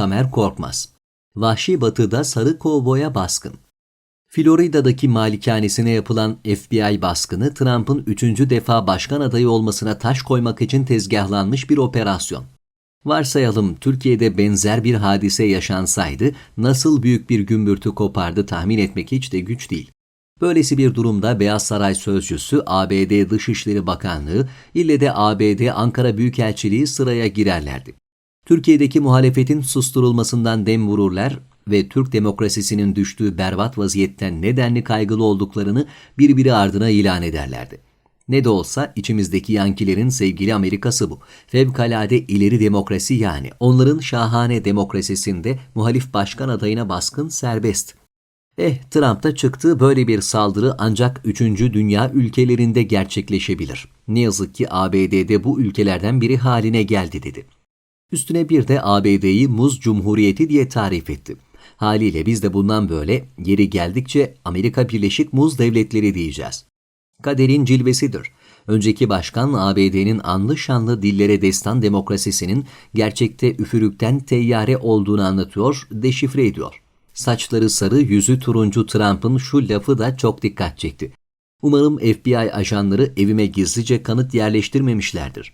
Tamer Korkmaz. Vahşi Batı'da Sarı Kovboy'a baskın. Florida'daki malikanesine yapılan FBI baskını Trump'ın üçüncü defa başkan adayı olmasına taş koymak için tezgahlanmış bir operasyon. Varsayalım Türkiye'de benzer bir hadise yaşansaydı nasıl büyük bir gümbürtü kopardı tahmin etmek hiç de güç değil. Böylesi bir durumda Beyaz Saray Sözcüsü, ABD Dışişleri Bakanlığı, ille de ABD Ankara Büyükelçiliği sıraya girerlerdi. Türkiye'deki muhalefetin susturulmasından dem vururlar ve Türk demokrasisinin düştüğü berbat vaziyetten nedenli kaygılı olduklarını birbiri ardına ilan ederlerdi. Ne de olsa içimizdeki yankilerin sevgili Amerikası bu. Fevkalade ileri demokrasi yani. Onların şahane demokrasisinde muhalif başkan adayına baskın serbest. Eh Trump'ta çıktığı böyle bir saldırı ancak 3. dünya ülkelerinde gerçekleşebilir. Ne yazık ki ABD'de bu ülkelerden biri haline geldi dedi. Üstüne bir de ABD'yi muz cumhuriyeti diye tarif etti. Haliyle biz de bundan böyle yeri geldikçe Amerika Birleşik Muz Devletleri diyeceğiz. Kaderin cilvesidir. Önceki başkan ABD'nin anlı şanlı dillere destan demokrasisinin gerçekte üfürükten teyyare olduğunu anlatıyor, deşifre ediyor. Saçları sarı, yüzü turuncu Trump'ın şu lafı da çok dikkat çekti. Umarım FBI ajanları evime gizlice kanıt yerleştirmemişlerdir.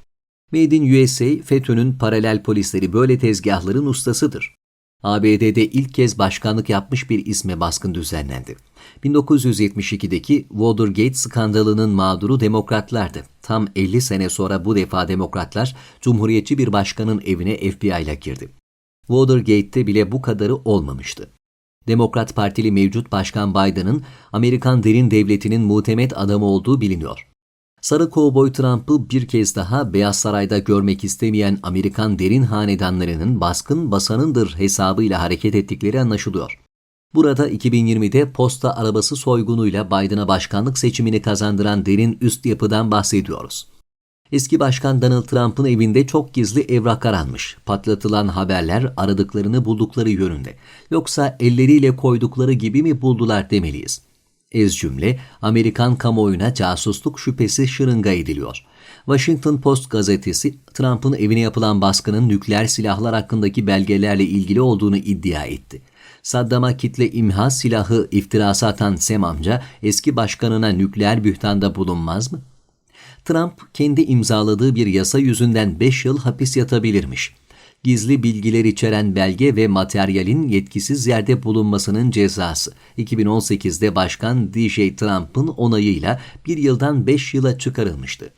Made in USA, FETÖ'nün paralel polisleri böyle tezgahların ustasıdır. ABD'de ilk kez başkanlık yapmış bir isme baskın düzenlendi. 1972'deki Watergate skandalının mağduru demokratlardı. Tam 50 sene sonra bu defa demokratlar cumhuriyetçi bir başkanın evine FBI ile girdi. Watergate'te bile bu kadarı olmamıştı. Demokrat Partili mevcut Başkan Biden'ın Amerikan derin devletinin muhtemet adamı olduğu biliniyor. Sarı Kovboy Trump'ı bir kez daha Beyaz Saray'da görmek istemeyen Amerikan derin hanedanlarının baskın basanındır hesabıyla hareket ettikleri anlaşılıyor. Burada 2020'de posta arabası soygunuyla Biden'a başkanlık seçimini kazandıran derin üst yapıdan bahsediyoruz. Eski başkan Donald Trump'ın evinde çok gizli evrak aranmış. Patlatılan haberler aradıklarını buldukları yönünde. Yoksa elleriyle koydukları gibi mi buldular demeliyiz. Ez cümle Amerikan kamuoyuna casusluk şüphesi şırınga ediliyor. Washington Post gazetesi Trump'ın evine yapılan baskının nükleer silahlar hakkındaki belgelerle ilgili olduğunu iddia etti. Saddam'a kitle imha silahı iftirası atan Sem amca eski başkanına nükleer bühtanda bulunmaz mı? Trump kendi imzaladığı bir yasa yüzünden 5 yıl hapis yatabilirmiş. Gizli bilgiler içeren belge ve materyalin yetkisiz yerde bulunmasının cezası 2018'de Başkan DJ Trump'ın onayıyla bir yıldan 5 yıla çıkarılmıştı.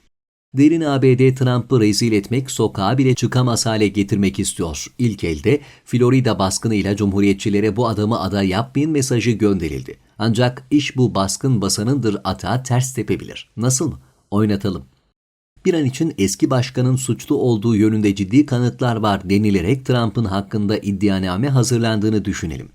Derin ABD Trump'ı rezil etmek, sokağa bile çıkamaz hale getirmek istiyor. İlk elde Florida baskınıyla Cumhuriyetçilere bu adamı aday yapmayın mesajı gönderildi. Ancak iş bu baskın basanındır atağa ters tepebilir. Nasıl mı? Oynatalım. Bir an için eski başkanın suçlu olduğu yönünde ciddi kanıtlar var denilerek Trump'ın hakkında iddianame hazırlandığını düşünelim.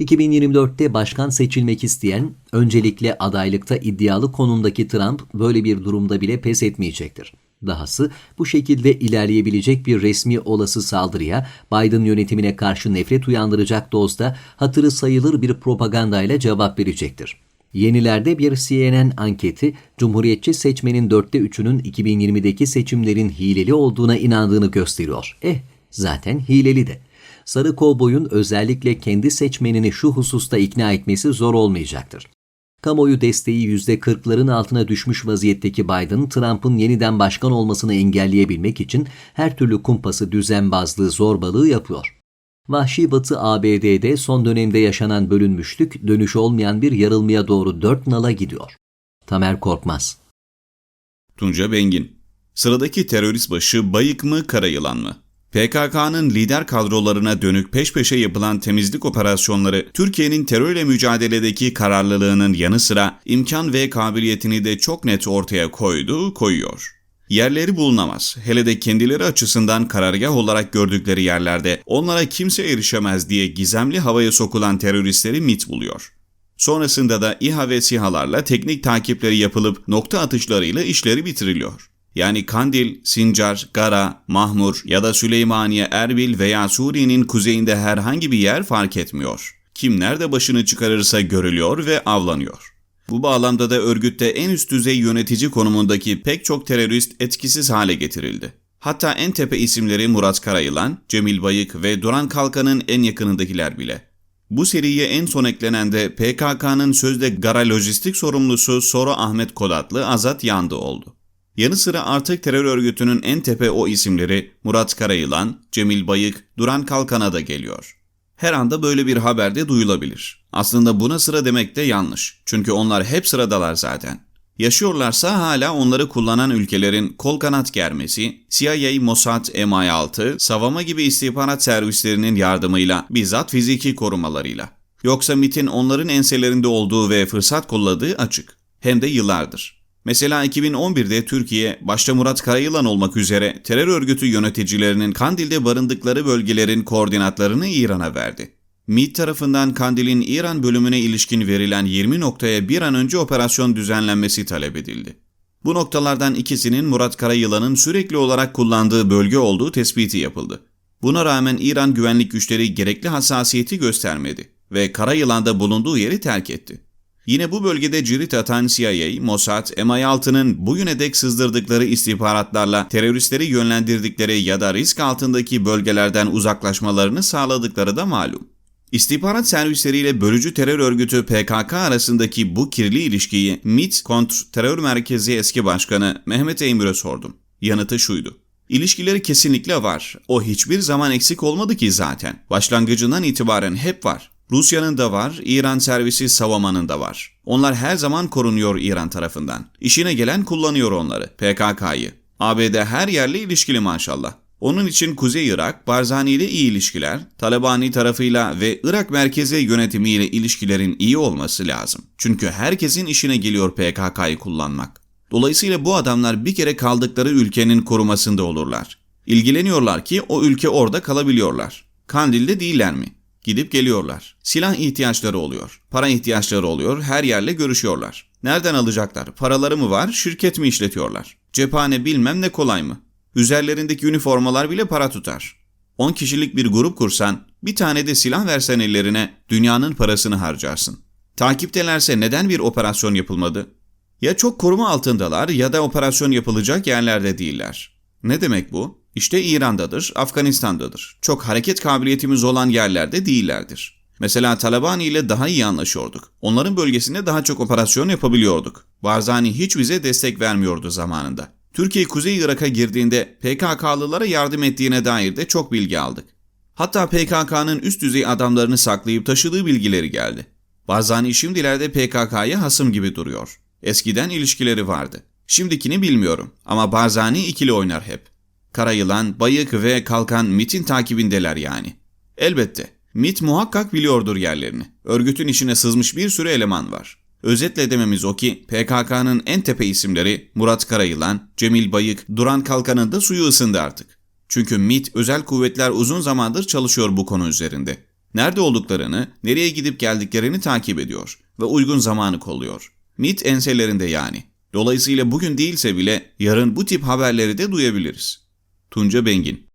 2024'te başkan seçilmek isteyen, öncelikle adaylıkta iddialı konumdaki Trump böyle bir durumda bile pes etmeyecektir. Dahası bu şekilde ilerleyebilecek bir resmi olası saldırıya Biden yönetimine karşı nefret uyandıracak dozda hatırı sayılır bir propagandayla cevap verecektir. Yenilerde bir CNN anketi Cumhuriyetçi seçmenin dörtte üçünün 2020'deki seçimlerin hileli olduğuna inandığını gösteriyor. Eh zaten hileli de. Sarı Kovboy'un özellikle kendi seçmenini şu hususta ikna etmesi zor olmayacaktır. Kamuoyu desteği %40'ların altına düşmüş vaziyetteki Biden, Trump'ın yeniden başkan olmasını engelleyebilmek için her türlü kumpası, düzenbazlığı, zorbalığı yapıyor. Vahşi Batı ABD'de son dönemde yaşanan bölünmüşlük dönüş olmayan bir yarılmaya doğru dört nala gidiyor. Tamer Korkmaz Tunca Bengin Sıradaki terörist başı bayık mı kara yılan mı? PKK'nın lider kadrolarına dönük peş peşe yapılan temizlik operasyonları Türkiye'nin terörle mücadeledeki kararlılığının yanı sıra imkan ve kabiliyetini de çok net ortaya koydu, koyuyor. Yerleri bulunamaz. Hele de kendileri açısından karargah olarak gördükleri yerlerde onlara kimse erişemez diye gizemli havaya sokulan teröristleri mit buluyor. Sonrasında da İHA ve SİHA'larla teknik takipleri yapılıp nokta atışlarıyla işleri bitiriliyor. Yani Kandil, Sincar, Gara, Mahmur ya da Süleymaniye, Erbil veya Suriye'nin kuzeyinde herhangi bir yer fark etmiyor. Kim nerede başını çıkarırsa görülüyor ve avlanıyor. Bu bağlamda da örgütte en üst düzey yönetici konumundaki pek çok terörist etkisiz hale getirildi. Hatta en tepe isimleri Murat Karayılan, Cemil Bayık ve Duran Kalkan'ın en yakınındakiler bile. Bu seriye en son eklenen de PKK'nın sözde Gara Lojistik sorumlusu Soro Ahmet Kodatlı Azat Yandı oldu. Yanı sıra artık terör örgütünün en tepe o isimleri Murat Karayılan, Cemil Bayık, Duran Kalkan'a da geliyor. Her anda böyle bir haber de duyulabilir. Aslında buna sıra demek de yanlış. Çünkü onlar hep sıradalar zaten. Yaşıyorlarsa hala onları kullanan ülkelerin kol kanat germesi, CIA, Mossad, MI6, Savama gibi istihbarat servislerinin yardımıyla, bizzat fiziki korumalarıyla. Yoksa MIT'in onların enselerinde olduğu ve fırsat kolladığı açık. Hem de yıllardır. Mesela 2011'de Türkiye, başta Murat Karayılan olmak üzere terör örgütü yöneticilerinin Kandil'de barındıkları bölgelerin koordinatlarını İran'a verdi. MİT tarafından Kandil'in İran bölümüne ilişkin verilen 20 noktaya bir an önce operasyon düzenlenmesi talep edildi. Bu noktalardan ikisinin Murat Karayılan'ın sürekli olarak kullandığı bölge olduğu tespiti yapıldı. Buna rağmen İran güvenlik güçleri gerekli hassasiyeti göstermedi ve Karayılan'da bulunduğu yeri terk etti. Yine bu bölgede cirit atan CIA, Mossad, MI6'nın bugüne dek sızdırdıkları istihbaratlarla teröristleri yönlendirdikleri ya da risk altındaki bölgelerden uzaklaşmalarını sağladıkları da malum. İstihbarat servisleriyle bölücü terör örgütü PKK arasındaki bu kirli ilişkiyi MİT Kontr Terör Merkezi eski başkanı Mehmet Eymür'e sordum. Yanıtı şuydu. İlişkileri kesinlikle var. O hiçbir zaman eksik olmadı ki zaten. Başlangıcından itibaren hep var. Rusya'nın da var, İran servisi Savama'nın da var. Onlar her zaman korunuyor İran tarafından. İşine gelen kullanıyor onları, PKK'yı. ABD her yerle ilişkili maşallah. Onun için Kuzey Irak, Barzani ile iyi ilişkiler, Talabani tarafıyla ve Irak merkezi yönetimiyle ilişkilerin iyi olması lazım. Çünkü herkesin işine geliyor PKK'yı kullanmak. Dolayısıyla bu adamlar bir kere kaldıkları ülkenin korumasında olurlar. İlgileniyorlar ki o ülke orada kalabiliyorlar. Kandil'de değiller mi? Gidip geliyorlar. Silah ihtiyaçları oluyor. Para ihtiyaçları oluyor. Her yerle görüşüyorlar. Nereden alacaklar? Paraları mı var? Şirket mi işletiyorlar? Cephane bilmem ne kolay mı? Üzerlerindeki üniformalar bile para tutar. 10 kişilik bir grup kursan, bir tane de silah versen ellerine dünyanın parasını harcarsın. Takiptelerse neden bir operasyon yapılmadı? Ya çok koruma altındalar ya da operasyon yapılacak yerlerde değiller. Ne demek bu? İşte İran'dadır, Afganistan'dadır. Çok hareket kabiliyetimiz olan yerlerde değillerdir. Mesela Talabani ile daha iyi anlaşıyorduk. Onların bölgesinde daha çok operasyon yapabiliyorduk. Barzani hiç bize destek vermiyordu zamanında. Türkiye Kuzey Irak'a girdiğinde PKK'lılara yardım ettiğine dair de çok bilgi aldık. Hatta PKK'nın üst düzey adamlarını saklayıp taşıdığı bilgileri geldi. Barzani şimdilerde PKK'ya hasım gibi duruyor. Eskiden ilişkileri vardı. Şimdikini bilmiyorum ama Barzani ikili oynar hep. Karayılan, Bayık ve Kalkan MIT'in takibindeler yani. Elbette. MIT muhakkak biliyordur yerlerini. Örgütün içine sızmış bir sürü eleman var. Özetle dememiz o ki PKK'nın en tepe isimleri Murat Karayılan, Cemil Bayık, Duran Kalkan'ın da suyu ısındı artık. Çünkü MIT özel kuvvetler uzun zamandır çalışıyor bu konu üzerinde. Nerede olduklarını, nereye gidip geldiklerini takip ediyor ve uygun zamanı kolluyor. MIT enselerinde yani. Dolayısıyla bugün değilse bile yarın bu tip haberleri de duyabiliriz. Tunca Bengin